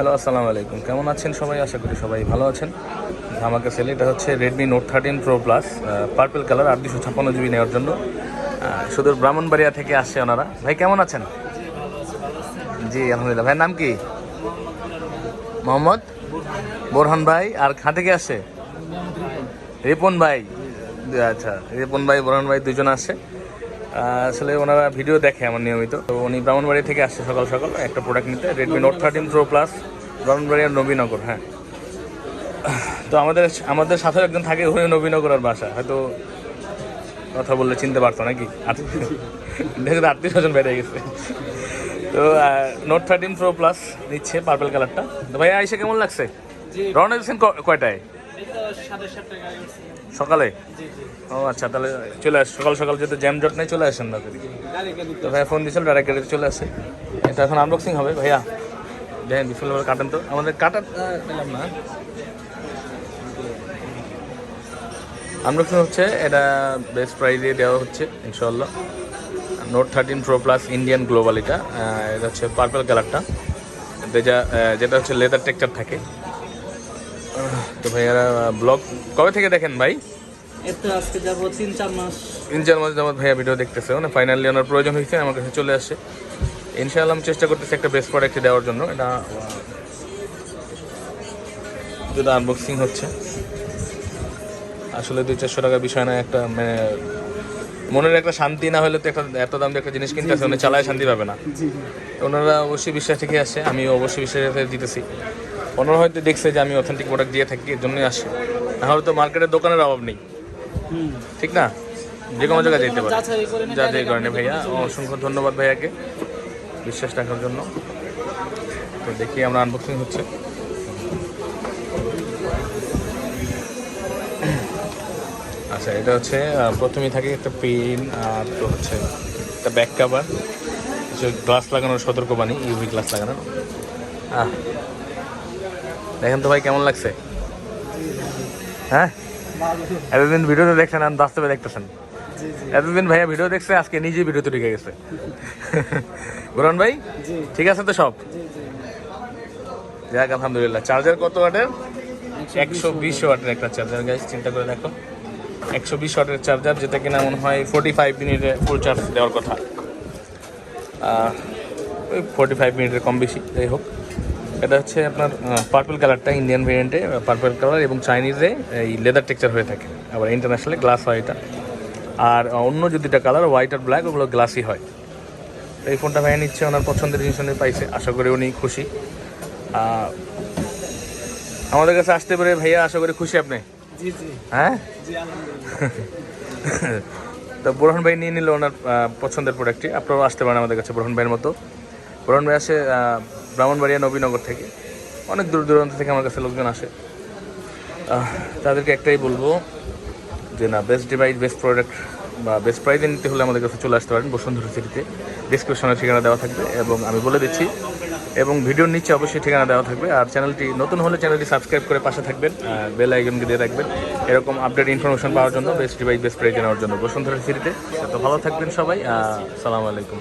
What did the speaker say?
Hello আসসালামু আলাইকুম। কেমন আছেন সবাই? আশা করি সবাই ভালো আছেন। ধামাকা সেল এটা হচ্ছে Redmi note thirteen pro plus purple colour আট দুশো ছাপ্পান্ন জিবি নেওয়ার জন্য। সুদূর ব্রাহ্মণবাড়িয়া থেকে আসছে ওনারা। ভাই কেমন আছেন? জি আলহামদুলিল্লাহ। ভাইয়ের নাম কি? মোহাম্মদ? বোরহান ভাই। আর খা থেকে আসছে? রিপন ভাই। আচ্ছা রিপন ভাই বোরহান ভাই দুজন আহ, আসলে ওনারা ভিডিও দেখে আমার নিয়মিত। তো উনি ব্রাহ্মণবাড়ি থেকে আসছে সকাল সকাল একটা প্রোডাক্ট নিতে Redmi note thirteen pro plus ব্রাহ্মণবাড়িয়ার নবীনগর হ্যাঁ। তো আমাদের আমাদের সাথে একজন থাকে ওখানে নবীনগর আর বাসা। হয়তো কথা বললে চিনতে পারতো নাকি? দেখে আত্মীয় স্বজন বেড়ে গেছে। তো নোট থার্টিন প্রো প্লাস নিচ্ছে পার্পল কালারটা তো ভাইয়া আইসে কেমন লাগছে? রওনা দিচ্ছেন কয়টায়? সকালে? ও আচ্ছা তাহলে চলে আস, সকাল সকাল যেহেতু জ্যাম জট নেই, চলে আসেন না তো ভাইয়া ফোন দিয়েছিল ডাইরেক্ট গাড়িতে চলে আসে। এটা এখন আনবক্সিং হবে, ভাইয়া। দেখেন বিফলভাবে কাটেন তো। আমাদের কাটার পেলাম না। আনবক্সিং হচ্ছে, এটা বেস্ট প্রাইজে দেওয়া হচ্ছে ইনশাল্লাহ note thirteen pro plus Indian global এটা। এটা হচ্ছে পার্পল কালারটা যেটা যেটা হচ্ছে লেদার টেক্সচার থাকে। তো ভাইয়ারা ব্লগ কবে থেকে দেখেন ভাই? তিন চার মাস। তিন চার মাস যাবত ভাইয়া ভিডিও দেখতেছে। মানে ফাইনালি ওনার প্রয়োজন হয়েছে আমার কাছে চলে আসে ইনশাআল্লাহ আমি চেষ্টা করতেছি একটা বেস্ট প্রোডাক্ট দেওয়ার জন্য। এটা যেটা আনবক্সিং হচ্ছে। আসলে দুই চারশো টাকা বিষয় না একটা মানে মনের একটা শান্তি না হলে তো একটা এত দাম দিয়ে একটা জিনিস কিনতে আসে চালায় শান্তি পাবে না। ওনারা অবশ্যই বিশ্বাস থেকে আসে আমি অবশ্যই বিশ্বাস দিতেছি। ওনারা হয়তো দেখছে যে আমি অথেন্টিক প্রোডাক্ট দিয়ে থাকি এর জন্যই আসে নাহলে তো মার্কেটের দোকানের অভাব নেই। ঠিক না? যে কোনো জায়গায় যেতে পারে। যাচাই যা কারণে ভাইয়া অসংখ্য ধন্যবাদ ভাইয়াকে। বিশ্বাস রাখার জন্য। তো দেখি আমরা আনবক্সিং হচ্ছে। আচ্ছা এটা হচ্ছে আহ, প্রথমেই থাকে একটা পেন আর তো হচ্ছে একটা ব্যাক কাভার গ্লাস লাগানোর সতর্কবাণী ইউভি গ্লাস লাগানোর। আহ দেখেন তো ভাই কেমন লাগছে? হ্যাঁ? এতদিন ভিডিওতে দেখছেন আর বাস্তবে দেখতেছেন। এতদিন ভাইয়া ভিডিও দেখছে আজকে নিজে ভিডিও ভিডিওতে ঢুকে গেছে। বুরান ভাই? ঠিক আছে তো সব? যাক আলহামদুলিল্লাহ। চার্জার কত ওয়াটের? একশো বিশ ওয়াটের। একটা চার্জার গাইজ চিন্তা করে দেখো। একশো বিশ ওয়াটের চার্জার, যেটা কিনা মনে হয় ফোর্টি ফাইভ মিনিটে ফুল চার্জ দেওয়ার কথা। ওই ফোর্টি ফাইভ মিনিটের কম বেশি, যাই হোক। এটা হচ্ছে আপনার পার্পল কালারটা ইন্ডিয়ান ভেরিয়েন্টে পার্পল কালার এবং চাইনিজে এই লেদার টেক্সচার হয়ে থাকে। আবার ইন্টারন্যাশনালে গ্লাস হয় এটা। আর অন্য যদি এটা কালার হোয়াইট আর ব্ল্যাক ওগুলো গ্লাসই হয়। এই ফোনটা ভাইয়া নিচ্ছে ওনার পছন্দের জিনিস উনি পাইছে। আশা করি উনি খুশি। আমাদের কাছে আসতে পারে ভাইয়া আশা করি খুশি আপনি। হ্যাঁ? তো বোরহান ভাই নিয়ে নিল ওনার পছন্দের প্রোডাক্টটি আপনারাও আসতে পারেন আমাদের কাছে বোরহান ভাইয়ের মতো। বোরহান ভাই আসে ব্রাহ্মণবাড়িয়া নবীনগর থেকে। অনেক দূর দূরান্ত থেকে আমার কাছে লোকজন আসে। তাদেরকে একটাই বলব যে না বেস্ট ডিভাইস বেস্ট প্রোডাক্ট বা বেস্ট প্রাইজে নিতে হলে আমাদের কাছে চলে আসতে পারেন বসুন্ধরা সিটিতে ডিসক্রিপশনে ঠিকানা দেওয়া থাকবে এবং আমি বলে দিচ্ছি এবং ভিডিওর নিচে অবশ্যই ঠিকানা দেওয়া থাকবে। আর চ্যানেলটি নতুন হলে চ্যানেলটি সাবস্ক্রাইব করে পাশে থাকবেন বেল আইকনকে দিয়ে রাখবেন। এরকম আপডেট ইনফরমেশন পাওয়ার জন্য বেস্ট ডিভাইস বেস্ট প্রাইজ নেওয়ার জন্য। বসুন্ধরা সিরিতে তো ভালো থাকবেন সবাই আসসালামু আলাইকুম।